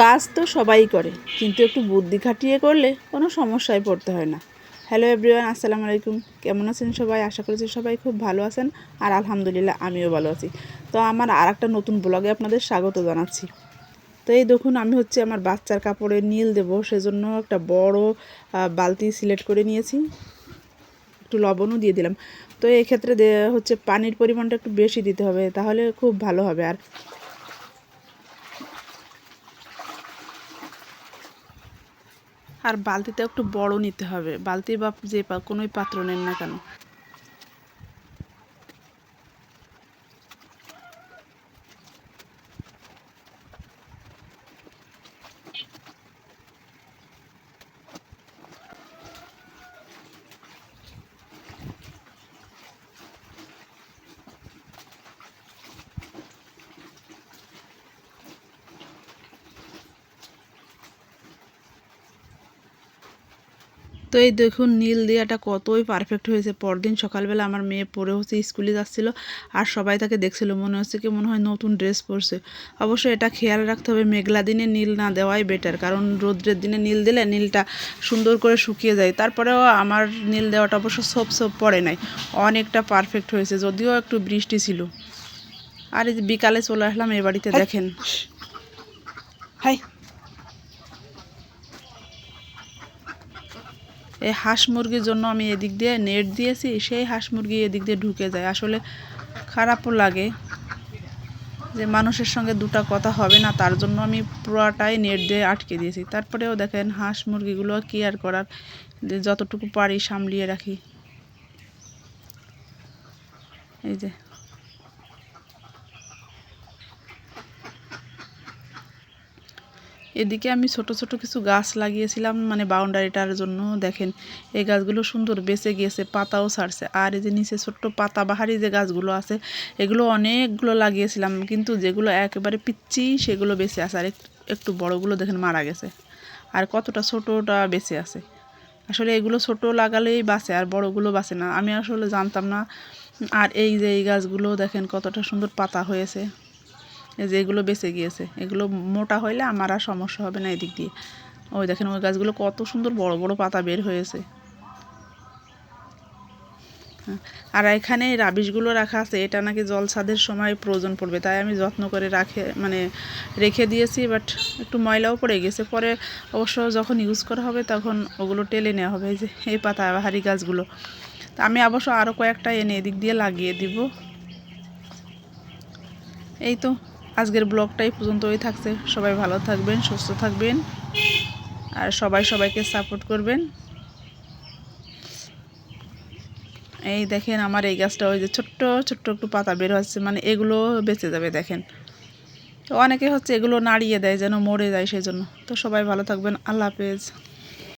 কাজ তো সবাই করে, কিন্তু একটু বুদ্ধি খাটিয়ে করলে কোনো সমস্যায় পড়তে হয় না। হ্যালো এভরিওয়ান আসসালামু আলাইকুম। কেমন আছেন সবাই? আশা করছি সবাই খুব ভালো আছেন, আর আলহামদুলিল্লাহ আমিও ভালো আছি। তো আমার আর একটা নতুন ব্লগে আপনাদের স্বাগত জানাচ্ছি। তো এই দেখুন, আমি হচ্ছে আমার বাচ্চার কাপড়ে নীল দেবো, সেজন্য একটা বড় বালতি সিলেক্ট করে নিয়েছি। একটু লবণও দিয়ে দিলাম। তো এই ক্ষেত্রে হচ্ছে পানির পরিমাণটা একটু বেশি দিতে হবে, তাহলে খুব ভালো হবে। আর আর বালতিটা একটু বড় নিতে হবে। বালতি বা যে কোনোই পাত্র নেন না কেন। তো এই দেখুন, নীল দেওয়াটা কতই পারফেক্ট হয়েছে। পরদিন সকালবেলা আমার মেয়ে পরে হচ্ছে, স্কুলে যাচ্ছিল, আর সবাই তাকে দেখছিল, মনে হচ্ছে কি মনে হয় নতুন ড্রেস পরছে। অবশ্যই এটা খেয়াল রাখতে হবে, মেঘলা দিনে নীল না দেওয়াই বেটার কারণ রৌদ্রের দিনে নীল দিলে নীলটা সুন্দর করে শুকিয়ে যায়। তারপরেও আমার নীল দেওয়াটা অবশ্য সব সব পড়ে নাই, অনেকটা পারফেক্ট হয়েছে, যদিও একটু বৃষ্টি ছিল। আর বিকালে চলে আসলাম, এ বাড়িতে দেখেন। হাই। এই হাঁস মুরগির জন্য আমি এদিক দিয়ে নেট দিয়েছি, সেই হাঁস মুরগি এদিক দিয়ে ঢুকে যায়। আসলে খারাপও লাগে যে মানুষের সঙ্গে দুটা কথা হবে না, তার জন্য আমি পুরাটাই নেট দিয়ে আটকে দিয়েছি। তারপরেও দেখেন হাঁস মুরগিগুলো কি আর করার, যে যতটুকু পারি সামলিয়ে রাখি। এই যে। এদিকে আমি ছোট ছোট কিছু গাছ লাগিয়েছিলাম মানে বাউন্ডারিটার জন্য। দেখেন, এই গাছগুলো সুন্দর বেঁচে গিয়েছে, পাতাও ছাড়ছে। আর এই যে নিচে ছোট্ট পাতাবাহারি যে গাছগুলো আছে, এগুলো অনেকগুলো লাগিয়েছিলাম, কিন্তু যেগুলো একেবারে পিচ্ছি সেগুলো বেঁচে আছে। আর একটু- বড়গুলো দেখেন মারা গেছে। আর কতটা ছোটোটা বেঁচে আছে। আসলে এগুলো ছোট লাগালেই বাঁচে, আর বড়গুলো বাঁচে না। আমি আসলে জানতাম না। আর এই যে এই গাছগুলো দেখেন, কতটা সুন্দর পাতা হয়েছে। যে এগুলো বেঁচে গিয়েছে। এগুলো মোটা হইলে আমার আর সমস্যা হবে না এদিক দিয়ে। ওই দেখেন ওই গাছগুলো কত সুন্দর বড় বড় পাতা বের হয়েছে। হ্যাঁ, আর এখানে রাবিশগুলো রাখা আছে এটা নাকি জলসাদের সময় প্রয়োজন পড়বে। তাই আমি যত্ন করে রাখে মানে রেখে দিয়েছি বাট একটু ময়লাও পড়ে গেছে। পরে অবশ্য যখন ইউজ করা হবে তখন ওগুলো টেলে নেওয়া হবে যে এই পাতা হারি গাছগুলো। তা আমি অবশ্য আরও কয়েকটা এনে এদিক দিয়ে লাগিয়ে দিব। এই তো। আজকের ব্লগটাই পর্যন্তই থাকছে। সবাই ভালো থাকবেন, সুস্থ থাকবেন আর সবাই সবাইকে সাপোর্ট করবেন। এই দেখেন আমার এই গাছটা, ওই যে ছোট্ট ছোট্ট একটু পাতা বের হচ্ছে মানে এগুলো বেঁচে যাবে দেখেন। তো অনেকে হচ্ছে এগুলো নাড়িয়ে দেয়, যেন মরে যায় সেই জন্য তো সবাই ভালো থাকবেন, আল্লাহ হাফেজ।